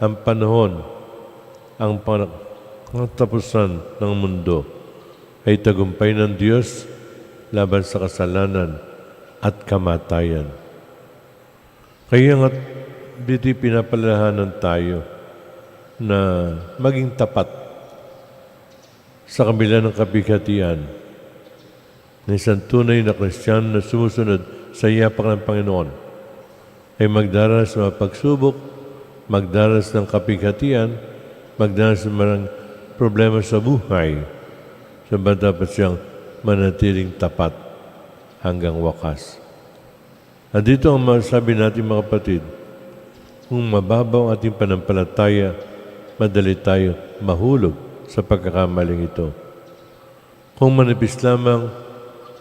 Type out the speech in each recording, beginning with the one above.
ang panahon, ang pan- ang tapusan ng mundo ay tagumpay ng Diyos laban sa kasalanan at kamatayan. Kaya nga't dito pinapalahanan tayo na maging tapat sa kabila ng kapighatian na isang tunay na Kristiyano na sumusunod sa iyapak ng Panginoon ay magdaranas ng mga pagsubok, magdaranas ng kapighatian, magdaranas ng mga problema sa buhay, sabat dapat siyang manatiling tapat hanggang wakas. At dito ang masabi natin mga kapatid, kung mababaw ang ating panampalataya, madali tayo mahulog sa pagkakamaling ito. Kung manipis lamang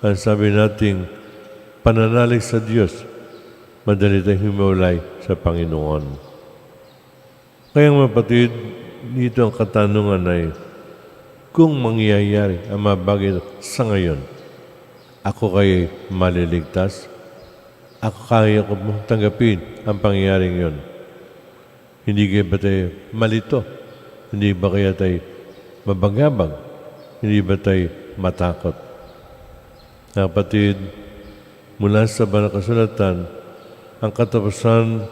ang sabi nating pananalig sa Diyos, madali tayong humulay sa Panginoon. Kaya mga kapatid, dito ang katanungan ay, kung mangyayari ang mga bagay sa ngayon, ako kay maliligtas? Ako kaya ko tanggapin ang pangyayaring yon? Hindi kaya ba tayo malito? Hindi ba kaya tayo mabagabag? Hindi ba tayo matakot? Kapatid, mula sa banal kasulatan, ang katapusan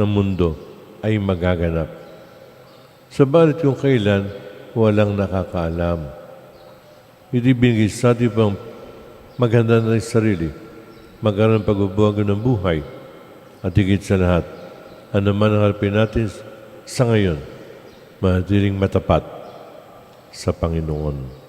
ng mundo ay magaganap. Sabalit kung kailan, walang nakakaalam. Hindi binigay sa atin pang maganda na ng sarili, magkaroon ng pagbabago ng buhay, at higit sa lahat, ano man ang harapin natin sa ngayon, manatiling matapat sa Panginoon.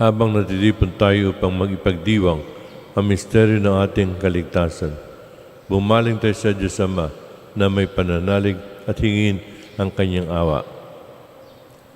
Habang natitipon tayo upang magipagdiwang ang misteryo ng ating kaligtasan. Bumaling tayo sa Diyos Ama na may pananalig at hingin ang kanyang awa.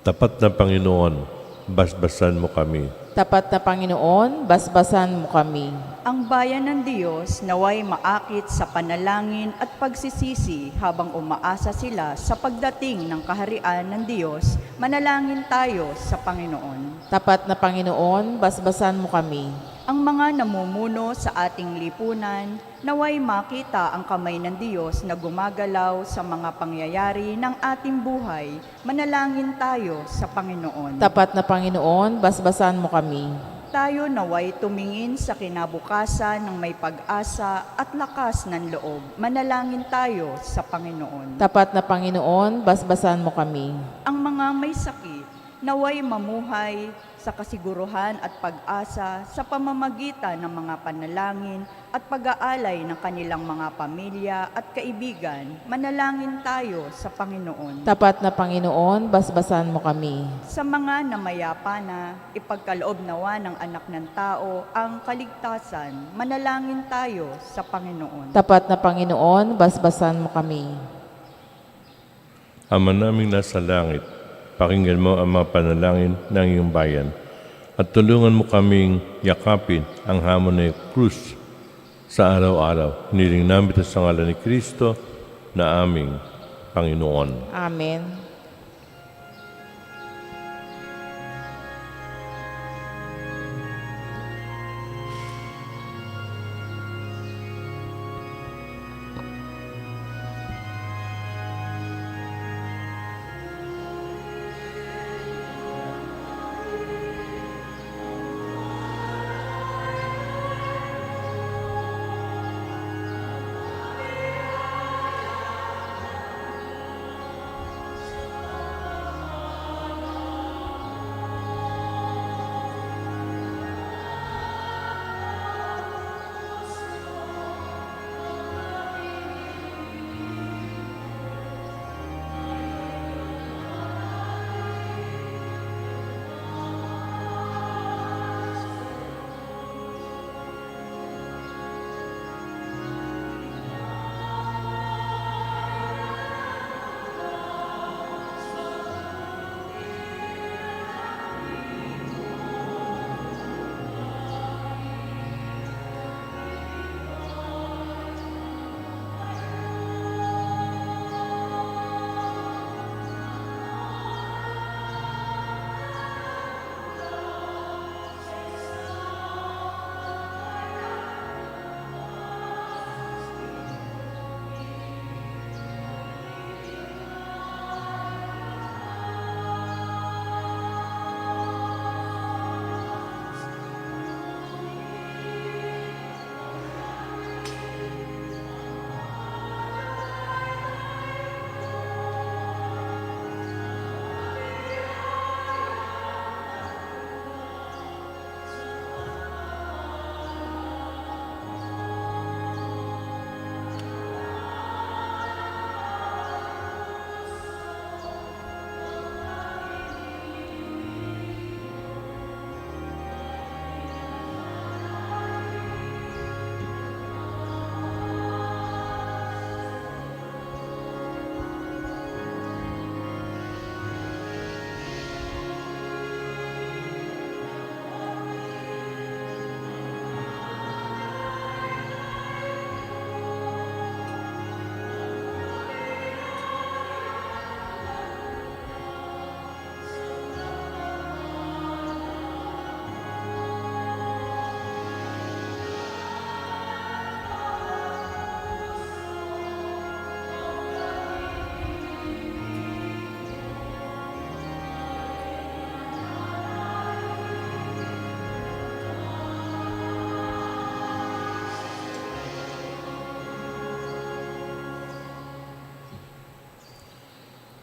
Tapat na Panginoon, basbasan mo kami. Tapat na Panginoon, basbasan mo kami. Ang bayan ng Diyos naway maakit sa panalangin at pagsisisi habang umaasa sila sa pagdating ng kaharian ng Diyos, manalangin tayo sa Panginoon. Tapat na Panginoon, basbasan mo kami. Ang mga namumuno sa ating lipunan, naway makita ang kamay ng Diyos na gumagalaw sa mga pangyayari ng ating buhay, manalangin tayo sa Panginoon. Tapat na Panginoon, basbasan mo kami. Tayo naway tumingin sa kinabukasan ng may pag-asa at lakas ng loob. Manalangin tayo sa Panginoon. Tapat na Panginoon, basbasan mo kami. Ang mga may sakit, naway mamuhay sa kasiguruhan at pag-asa sa pamamagitan ng mga panalangin at pag-aalay ng kanilang mga pamilya at kaibigan. Manalangin tayo sa Panginoon. Tapat na Panginoon, basbasan mo kami. Sa mga namayapa na, ipagkaloob nawa ng anak ng tao ang kaligtasan, manalangin tayo sa Panginoon. Tapat na Panginoon, basbasan mo kami. Ama naming nasa langit, pakinggan mo ang mga panalangin ng iyong bayan at tulungan mo kaming yakapin ang hamon ng krus sa araw-araw. Hiniling namin sa ngalan ni Kristo na aming Panginoon. Amen.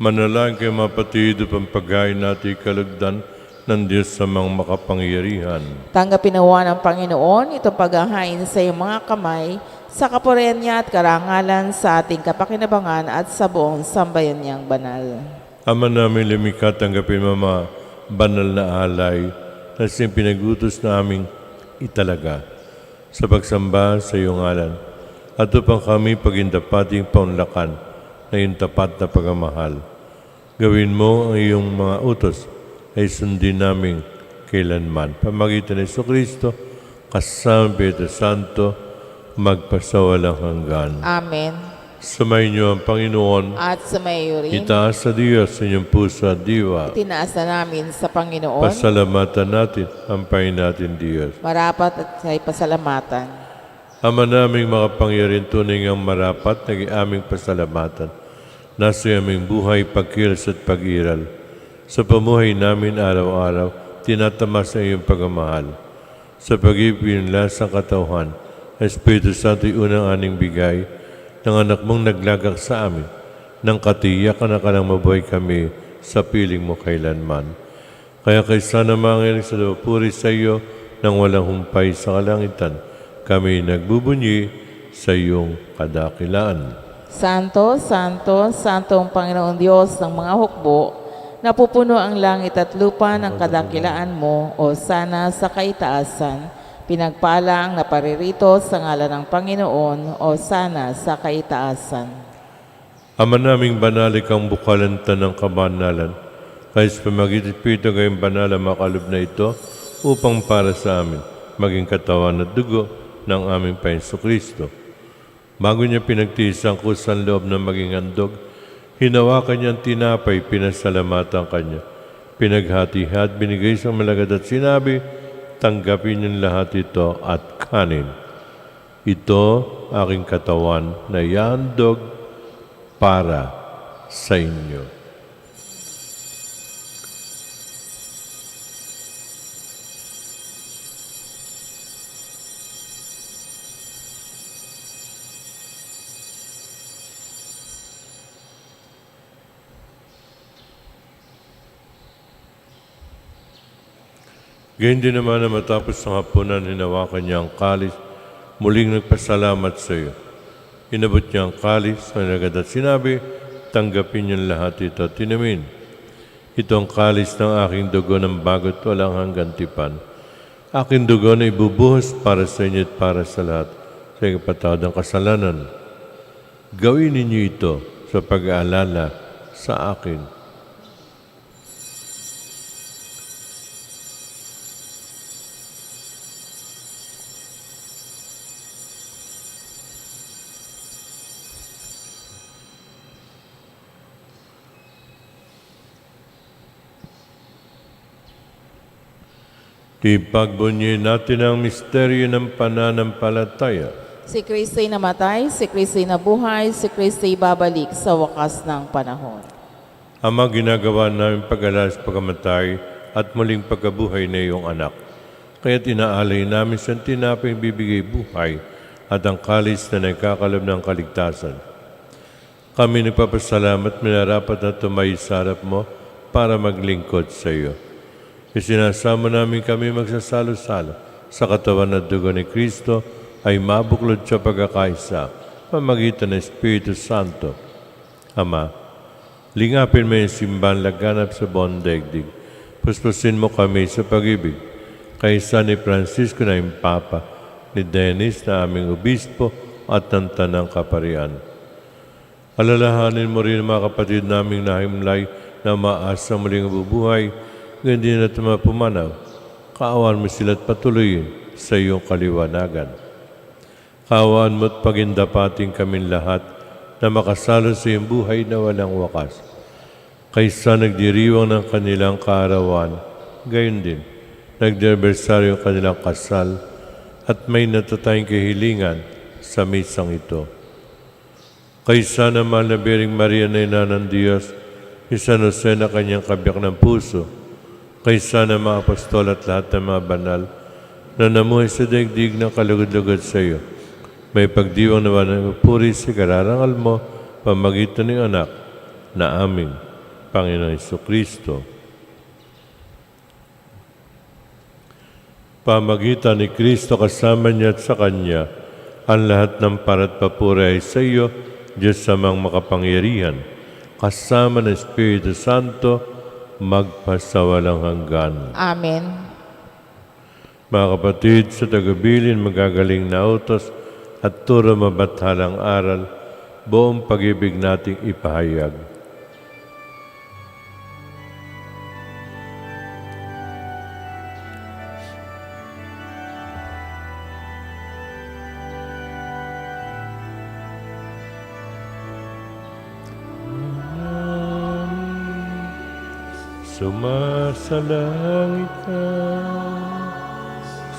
Manalangin kayo mapatid upang pagkain natin kalugdan ng Diyos sa mga makapangyarihan. Tanggapin nawa ng Panginoon ito paghahain sa iyong mga kamay sa kapurihan niya at karangalan sa ating kapakinabangan at sa buong sambayan niyang banal. Ama namin lumikha, tanggapin mo mga banal na alay na siyang pinagutos na aming italaga sa pagsamba sa iyong ngalan at upang kami pagindapating paunlakan na iyong tapat na pagmamahal. Gawin mo ang iyong mga utos ay sundin namin kailanman. Pamagitan ni Kristo, kasama Pedro Santo, magpasawalang hanggan. Amen. Sumayin niyo ang Panginoon At sa mayo rin, Itaas sa Diyos sa inyong puso at diwa. tinaas na namin sa Panginoon, Pasalamatan natin ang Panginoon natin Diyos. marapat at sa pasalamatan. Ama naming mga pangyarihan tunay ang marapat naging aming pasalamatan. Nasa aming buhay, pagkilos at pag-iral. Sa pamuhay namin araw-araw, tinatamas ang iyong pagmamahal. Sa pag-ibig ng sa katauhan, Espiritu Santo unang aning bigay ng anak mong naglagak sa amin, nang katiyakan na ka nang mabuhay kami sa piling mo kailanman. Kaya kay sana mangyari sa puri sa iyo nang walang humpay sa kalangitan, kami nagbubunyi sa iyong kadakilaan. Santo, Santo, Santo ang Panginoon Diyos ng mga hukbo, napupuno ang langit at lupa ng kadakilaan mo, o sana sa kaitaasan, pinagpala ang naparirito sa ngalan ng Panginoon, o sana sa kaitaasan. Ama naming banalik ang bukalantan ng kabanalan, kaya sa pamagitan pito kayong banal makalub na ito upang para sa amin maging katawan at dugo ng aming Panginoon Kristo. Bago niya pinagtiis ang kusang loob na maging handog, hinawakan niya ang tinapay, pinasalamatan kanya. Pinaghati-hat, binigay sa malagad at sinabi, tanggapin niyo lahat ito at kanin. Ito aking katawan na ihandog para sa inyo. Gayun din naman na matapos ng hapunan, hinawakan niya ang kalis, muling nagpasalamat sa iyo. Inabot niya ang kalis, managad at sinabi, tanggapin niyo lahat ito at tinamin. Ito ang kalis ng aking dugo ng bagot walang hanggang tipan. Aking dugo na ibubuhos para sa inyo at para sa lahat sa ipatawad ng kasalanan. Gawin ninyo ito sa pag-aalala sa akin. Ipagbunyi natin ang misteryo ng pananampalataya. Si Kristo'y namatay, si Kristo'y nabuhay, si Kristo'y babalik sa wakas ng panahon. Ama, ginagawa namin sa pagkamatay at muling pagkabuhay na iyong anak. Kaya tinaalay namin sa tinaping bibigay buhay at ang kalis na nagkakalab ng kaligtasan. Kami nagpapasalamat minarapat na tumayo sa harap mo para maglingkod sa iyo. Isinasama namin kami magsasalo-salo sa katawan at dugo ni Kristo ay mabuklod sa pagkakaisa pamagitan ng Espiritu Santo. Ama, lingapin mo yung simbahan laganap sa buong daigdig. Puspusin mo kami sa pag-ibig. Kaysa ni Francisco na yung Papa, ni Dennis na aming obispo at ng Tanang Kaparian. Alalahanin mo rin mga kapatid naming nahimlay na maasa muling bubuhay, ganyan din at mga pumanaw. Kaawan mo sila at patuloyin sa iyong kaliwanagan. Kaawan mo at pagindapating kaming lahat na makasalo sa iyong buhay na walang wakas. Kaysa nagdiriwang ng kanilang kaarawan, gayon din, nagdibersaryo ang kanilang kasal at may natatayang kahilingan sa misang ito. Kaysa na mahal na Bering Maria na ina ng Diyos, San Jose na kanyang kabiyak ng puso, kaysa na mga apostol at lahat ng mga banal, na namuhay sa daigdig ng kalugod-lugod sa iyo. May pagdiwang naman ng puri sa kararangal mo, pamagitan ng anak na aming Panginoon Iso Kristo. Pamagitan ni Kristo kasama niya at sa Kanya, ang lahat ng parat papuri ay sa iyo, Diyos samang makapangyarihan, kasama ng Espiritu Santo, magpasawalang hanggan. Amen. Mga kapatid, sa tagabilin magagaling na utos at turo mabathalang aral, buong pag-ibig nating ipahayag. Sumasalangit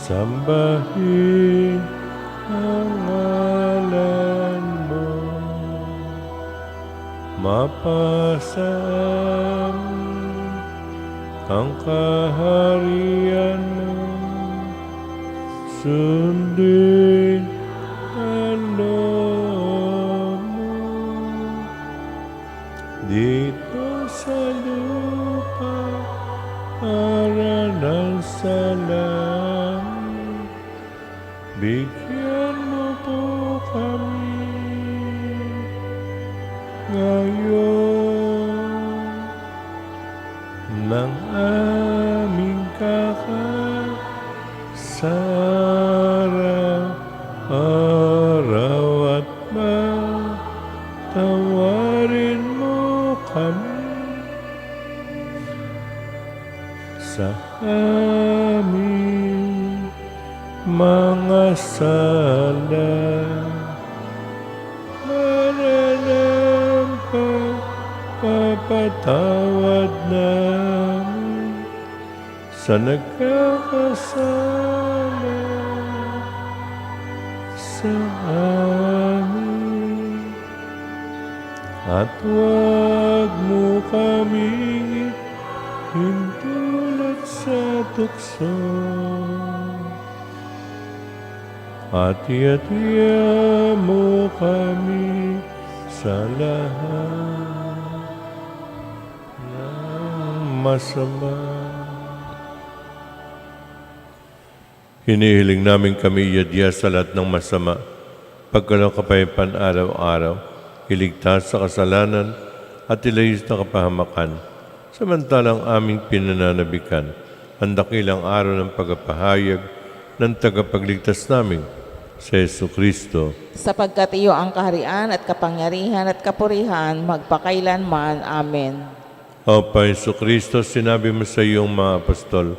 sambahin ang ngalan mo. Mapasam ang kaharian mo, sundin ng aming kakasarap araw at matawarin mo kami sa aming mga sala. Mananampang papatawad namin sa nagkakasala sa amin. At huwag mo kaming hintulot sa tukso. At iatiya mo kami sa lahat ng masama. Hinihiling namin kami iadya sa lahat ng masama, pagkalaw kapaypan araw-araw, iligtas sa kasalanan at ilayos na kapahamakan, samantalang aming pinananabikan ang dakilang araw ng pagpapahayag ng tagapagligtas namin, sa Yesu Kristo. Sapagkat iyo ang kaharian at kapangyarihan at kapurihan magpakailanman. Amen. O Pa Yesu Kristo, sinabi mo sa iyong mga apostol,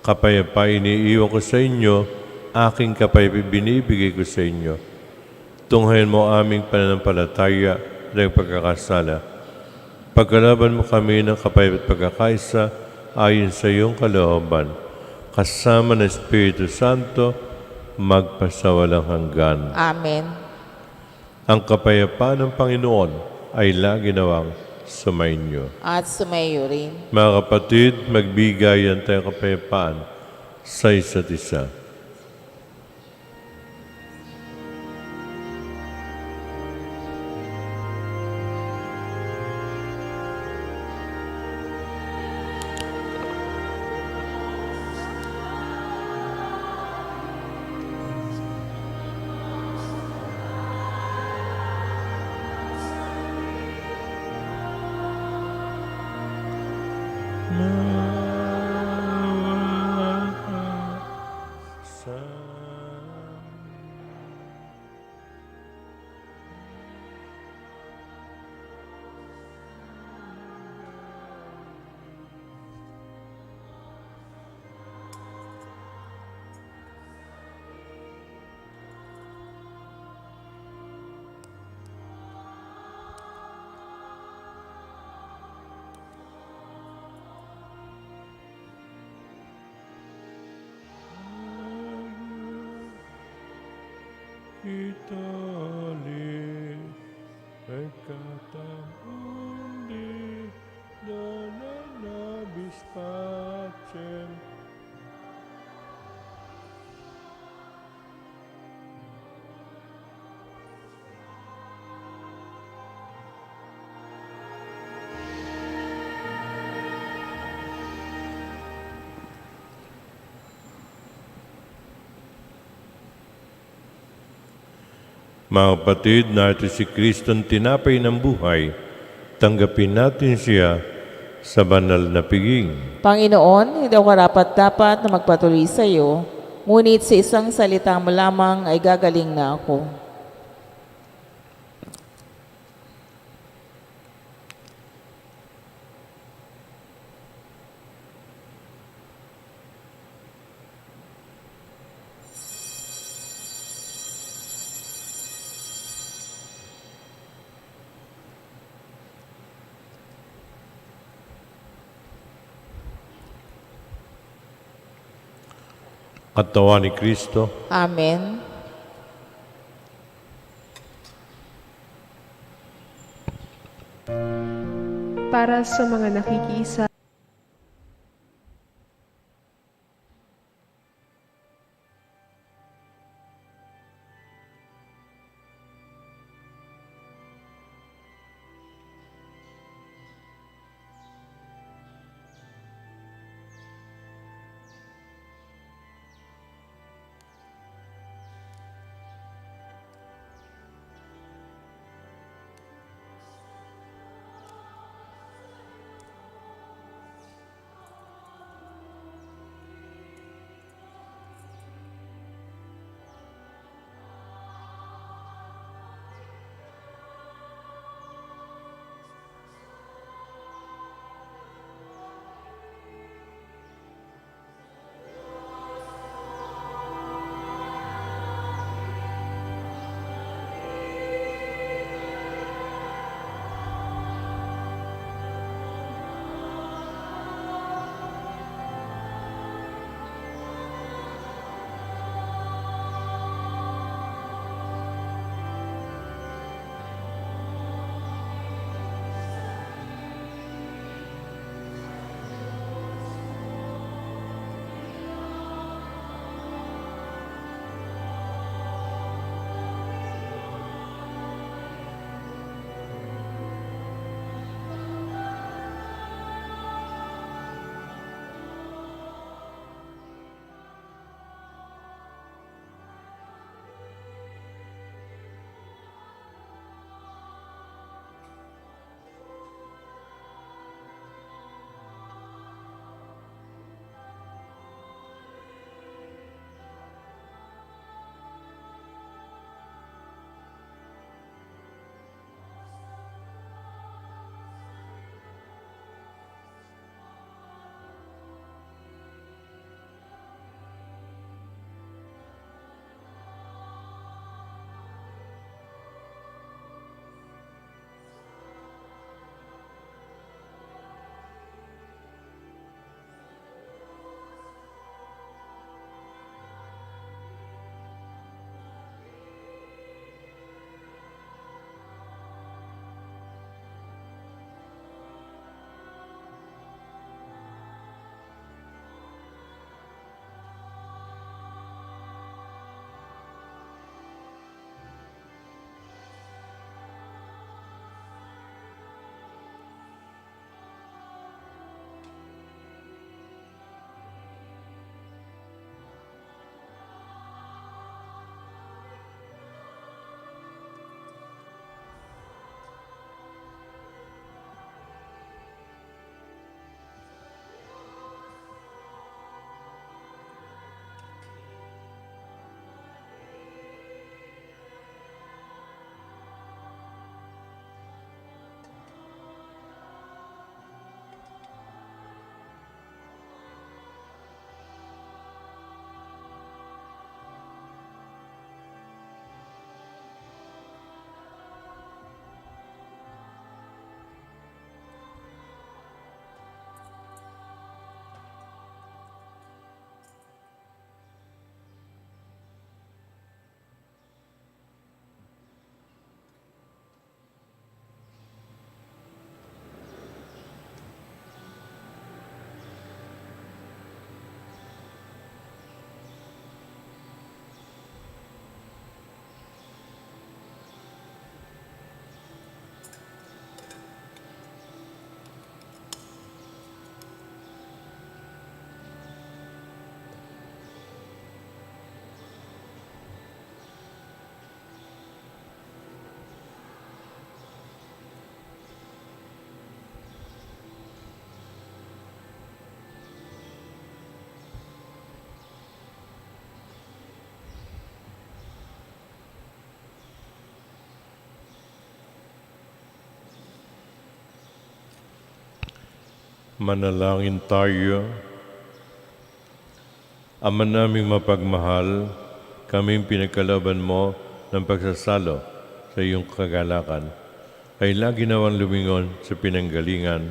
Kapayapa iniiwan ko sa inyo, aking kapayapa binibigay ko sa inyo. Tunghayan mo aming pananampalataya ng pagkakasala. Pagkalaban mo kami ng kapayapa at pagkakaisa ayon sa iyong kalooban, kasama ng Espiritu Santo, magpasawalang hanggan. Amen. Ang kapayapaan ng Panginoon ay lagi nawang sumainyo. At sumayo rin. Mga kapatid, magbigayan tayo kapayapaan sa isa't isa. to Mga kapatid, narito si Kristo ang tinapay ng buhay. Tanggapin natin siya sa banal na piging. Panginoon, hindi ako karapat-dapat na magpatuloy sa iyo, ngunit sa isang salita mo lamang ay gagaling na ako. Katawan ni Kristo, Amen. para sa mga nakikiisa Manalangin tayo. Ama naming mapagmahal, kaming pinagkalaban mo ng pagsasalo sa iyong kagalakan ay lagi nawang lumingon sa pinanggalingan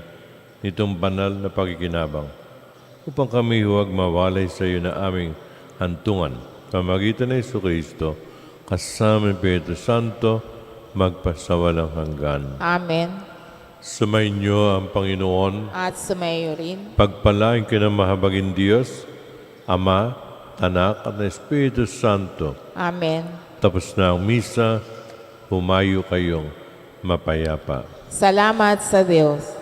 nitong banal na pakikinabang upang kami huwag mawalay sa iyo na aming hantungan pamagitan ng Iso Kristo kasama ng Pedro Santo magpasawalang hanggan. Amen. Sumainyo ang Panginoon At sumayo rin. Pagpalain ka ng mahabagin Diyos, Ama, Anak at Espiritu Santo. Amen. Tapos na ang misa, humayo kayong mapayapa. Salamat sa Diyos.